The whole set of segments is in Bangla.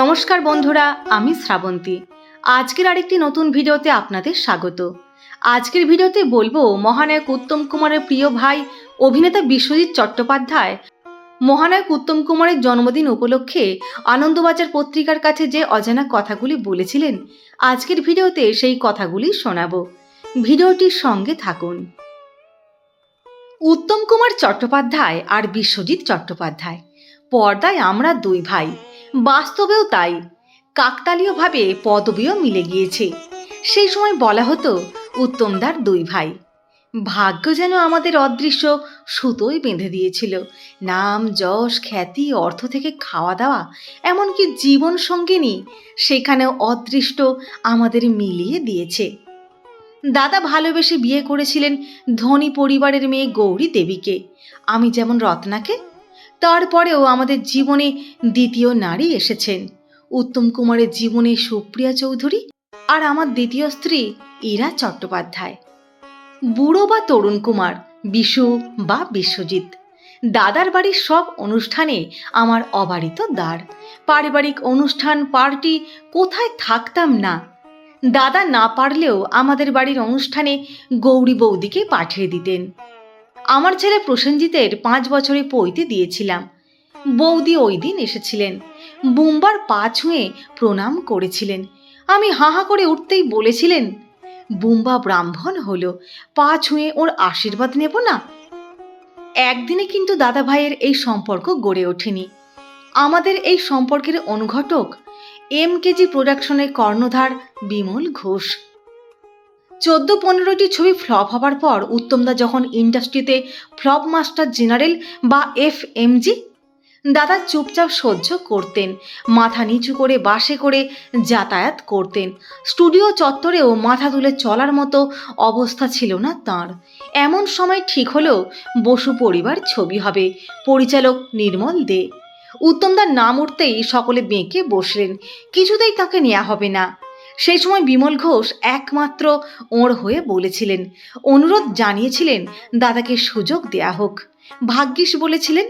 নমস্কার বন্ধুরা, আমি শ্রাবন্তী। আজকের আরেকটি নতুন ভিডিওতে আপনাদের স্বাগত। আজকের ভিডিওতে বলব, মহানায়ক উত্তম কুমারের প্রিয় ভাই অভিনেতা বিশ্বজিৎ চট্টোপাধ্যায় মহানায়ক উত্তম কুমারের জন্মদিন উপলক্ষে আনন্দবাজার পত্রিকার কাছে যে অজানা কথাগুলি বলেছিলেন, আজকের ভিডিওতে সেই কথাগুলি শোনাবো। ভিডিওটির সঙ্গে থাকুন। উত্তম কুমার চট্টোপাধ্যায় আর বিশ্বজিৎ চট্টোপাধ্যায়, পর্দায় আমরা দুই ভাই। বাস্তবেও তাই। কাকতালীয়ভাবে পদবিও মিলে গিয়েছে। সেই সময় বলা হতো, উত্তমদার দুই ভাই। ভাগ্য যেন আমাদের অদৃশ্য, সুতোই বেঁধে দিয়েছিল। নাম, যশ, খ্যাতি, অর্থ থেকে খাওয়া দাওয়া, এমনকি জীবন সঙ্গিনী, সেখানেও অদৃষ্ট আমাদের মিলিয়ে দিয়েছে। দাদা ভালোবেসে বিয়ে করেছিলেন ধনী পরিবারের মেয়ে গৌরী দেবীকে। আমি যেমন রত্নাকে তারপরেও আমাদের জীবনে দ্বিতীয় নারী এসেছেন। উত্তম কুমারের জীবনে সুপ্রিয়া চৌধুরী আর আমার দ্বিতীয় স্ত্রী ইরা চট্টোপাধ্যায়। বুড়ো বা তরুণ কুমার, বিশু বা বিশ্বজিৎ। দাদার বাড়ির সব অনুষ্ঠানে আমার অবারিত দ্বার। পারিবারিক অনুষ্ঠান, পার্টি, কোথায় থাকতাম না। দাদা না পারলেও আমাদের বাড়ির অনুষ্ঠানে গৌরী বৌদিকে পাঠিয়ে দিতেন। আমার ছেলে প্রসেনজিতের পাঁচ বছরে পৈতে দিয়েছিলাম। বৌদি ওই দিন এসেছিলেন। বুম্বার পা ছুঁয়ে প্রণাম করেছিলেন। আমি হাহা করে উঠতেই বলেছিলেন, বুম্বা ব্রাহ্মণ হলো, পা ছুঁয়ে ওর আশীর্বাদ নেব না? একদিনে কিন্তু দাদা ভাইয়ের এই সম্পর্ক গড়ে ওঠেনি। আমাদের এই সম্পর্কের অনুঘটক এম কেজি প্রোডাকশনের কর্ণধার বিমল ঘোষ। চোদ্দ পনেরোটি ছবি ফ্লপ হবার পর উত্তমদা যখন ইন্ডাস্ট্রিতে ফ্লপ মাস্টার জেনারেল বা এফ এমজি দাদা চুপচাপ সহ্য করতেন, মাথা নিচু করে বাসে করে যাতায়াত করতেন। স্টুডিও চত্বরেও মাথা তুলে চলার মতো অবস্থা ছিল না তার। এমন সময় ঠিক হলো বসু পরিবার ছবি হবে, পরিচালক নির্মল দে। উত্তমদার নাম উঠতেই সকলে বেঁকে বসলেন, কিছুতেই তাকে নেওয়া হবে না। সেই সময় বিমল ঘোষ একমাত্র ওর হয়ে বলেছিলেন, অনুরোধ জানিয়েছিলেন দাদাকে সুযোগ দেয়া হোক। ভাগ্যিস বলেছিলেন,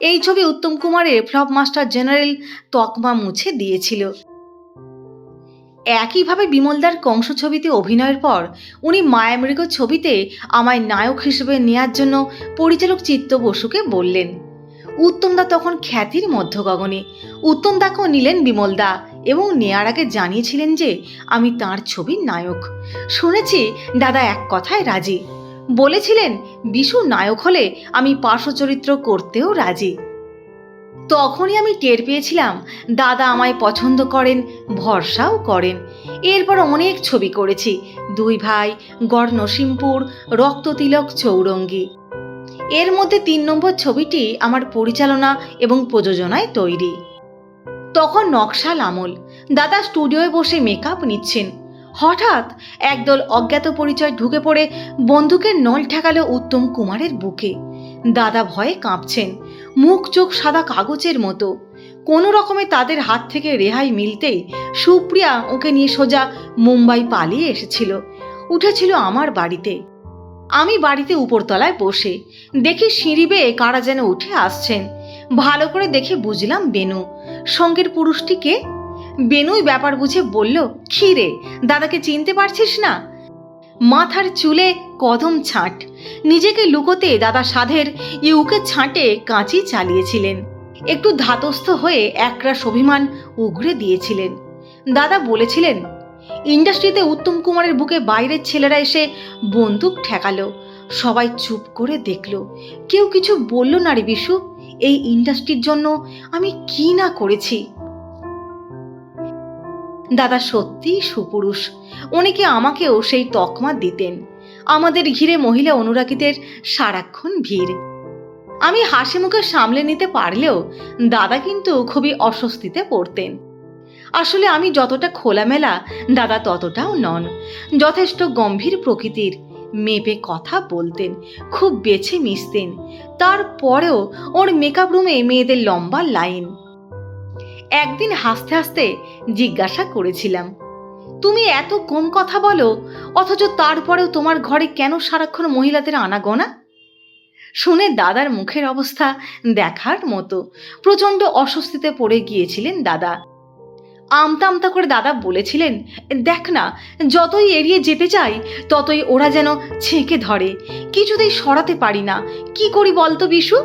এই ছবি উত্তম কুমারের ফ্লপ মাস্টার জেনারেল তকমা মুছে দিয়েছিল। একইভাবে বিমলদার কংস ছবিতে অভিনয়ের পর উনি মায়ামৃগ ছবিতে আমায় নায়ক হিসেবে নেয়ার জন্য পরিচালক চিত্ত বসুকে বললেন। উত্তমদা তখন খ্যাতির মধ্যগগনে উত্তমদাকেও নিলেন বিমলদা। এবং নেয়ার আগে জানিয়েছিলেন যে আমি তার ছবির নায়ক। শুনেছি দাদা এক কথায় রাজি। বলেছিলেন, বিশু নায়ক হলে আমি পার্শ্ব চরিত্র করতেও রাজি। তখনই আমি টের পেয়েছিলাম, দাদা আমায় পছন্দ করেন, ভরসাও করেন। এরপর অনেক ছবি করেছি, দুই ভাই গড় নসিমপুর রক্ততিলক চৌরঙ্গি। এর মধ্যে তিন নম্বর ছবিটি আমার পরিচালনা এবং প্রযোজনায় তৈরি। তখন নকশাল আমল। দাদা স্টুডিওয়ে বসে মেকআপ নিচ্ছেন। হঠাৎ একদল অজ্ঞাত পরিচয় ঢুকে পড়ে বন্দুকের নল ঠেকালো উত্তম কুমারের বুকে। দাদা ভয়ে কাঁপছেন। মুখ চোখ সাদা কাগজের মতো। কোনো রকমে তাদের হাত থেকে রেহাই মিলতেই সুপ্রিয়া ওকে নিয়ে সোজা মুম্বাই পালিয়ে এসেছিল। উঠেছিল আমার বাড়িতে। আমি বাড়িতে উপরতলায় বসে। দেখি সিঁড়ি বেয়ে কারা যেন উঠে আসছেন। ভালো করে দেখে বুঝলাম বেনু। সঙ্গের পুরুষটিকে বেনুই ব্যাপার বুঝে বলল খিরে দাদাকে চিনতে পারছিস না? মাথার চুলে কদম ছাঁট। নিজেকে লুকোতে দাদা সাধের ইউকে ছাঁটে কাঁচি চালিয়েছিলেন। একটু ধাতস্থ হয়ে একরাশ অভিমান উগরে দিয়েছিলেন। দাদা বলেছিলেন, ইন্ডাস্ট্রিতে উত্তম কুমারের বুকে বাইরের ছেলেরা এসে বন্দুক ঠেকালো। সবাই চুপ করে দেখল। কেউ কিছু বলল না রে বিশু। এই ইন্ডাস্ট্রির জন্য আমি কি না করেছি? দাদা সত্যিই সুপুরুষ। অনেকে আমাকেও সেই তকমা দিতেন। আমাদের ঘিরে মহিলা অনুরাগীদের সারাক্ষণ ভিড়। আমি হাসি মুখে সামলে নিতে পারলেও দাদা কিন্তু খুবই অস্বস্তিতে পড়তেন। আসলে আমি যতটা খোলামেলা, দাদা ততটাও নন। যথেষ্ট গম্ভীর প্রকৃতির মেপে কথা বলতেন, খুব বেছে মিশতেন। তারপরেও ওর মেকআপ রুমে মেয়েদের লম্বা লাইন একদিন হাসতে হাসতে জিজ্ঞাসা করেছিলাম, তুমি এত কম কথা বলো, অথচ তারপরেও তোমার ঘরে কেন সারাক্ষণ মহিলাদের আনাগোনা? শুনে দাদার মুখের অবস্থা দেখার মতো প্রচণ্ড অস্বস্তিতে পড়ে গিয়েছিলেন দাদা। আমতা আমতা করে দাদা বলেছিলেন, দেখ না, যতই এড়িয়ে যেতে চাই, ততই ওরা যেন ছেঁকে ধরে। কিছুতেই সরাতে পারি না। কি করি বলতো বিশু?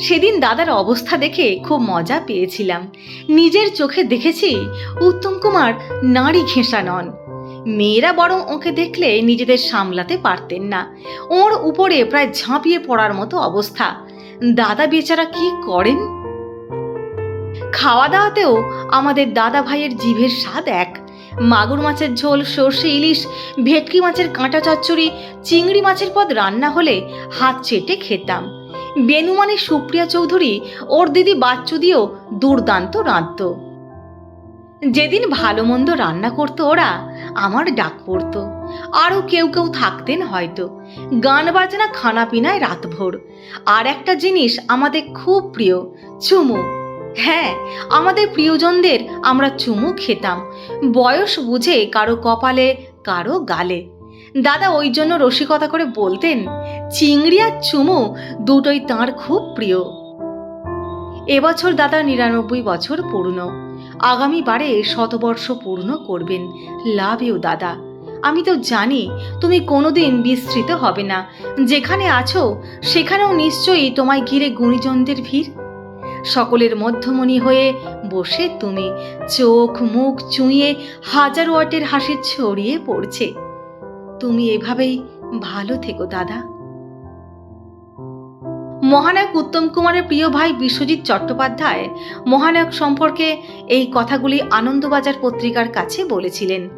সেদিন দাদার অবস্থা দেখে খুব মজা পেয়েছিলাম। নিজের চোখে দেখেছি উত্তম কুমার নারী ঘেঁষা নন। মেয়েরা বরং ওকে দেখলে নিজেদের সামলাতে পারতেন না। ওর উপরে প্রায় ঝাঁপিয়ে পড়ার মতো অবস্থা। দাদা বেচারা কি করেন? খাওয়া দাওয়াতেও আমাদের দাদা ভাইয়ের জিভের স্বাদ এক। মাগুর মাছের ঝোল, সর্ষে ইলিশ, ভেটকি মাছের কাঁটা চচ্চড়ি, চিংড়ি মাছের পদ রান্না হলে হাত চেটে খেতাম। বেনু মানে সুপ্রিয়া চৌধুরী ওর দিদি বাচ্চু দিয়েও দুর্দান্ত রাঁধত। যেদিন ভালো মন্দ রান্না করতো ওরা, আমার ডাক পড়তো। আরও কেউ কেউ থাকতেন হয়তো। গান বাজনা খানা পিনায় রাতভর। আর একটা জিনিস আমাদের খুব প্রিয়, চুমু। হ্যাঁ আমাদের প্রিয়জনদের আমরা চুমু খেতাম। বয়স বুঝে কারও কপালে, কারও গালে। দাদা ওই জন্য রসিকতা করে বলতেন, চিংড়ি আর চুমু দুটোই তাঁর খুব প্রিয়। এবছর দাদা নিরানব্বই বছর পূর্ণ। আগামী বারে শতবর্ষ পূর্ণ করবেন লাভ ইউ দাদা। আমি তো জানি তুমি কোনোদিন বিস্তৃত হবে না। যেখানে আছো, সেখানেও নিশ্চয়ই তোমায় ঘিরে গুণীজনদের ভিড়। সকলের মধ্যমণি হয়ে বসে তুমি চোখ মুখ চুঁইয়ে হাজার ওয়াটের হাসি ছড়িয়ে পড়ছে। তুমি এভাবেই ভালো থেকো, দাদা। মহানায়ক উত্তম কুমারের প্রিয় ভাই বিশ্বজিৎ চট্টোপাধ্যায় মহানায়ক সম্পর্কে এই কথাগুলি আনন্দবাজার পত্রিকার কাছে বলেছিলেন।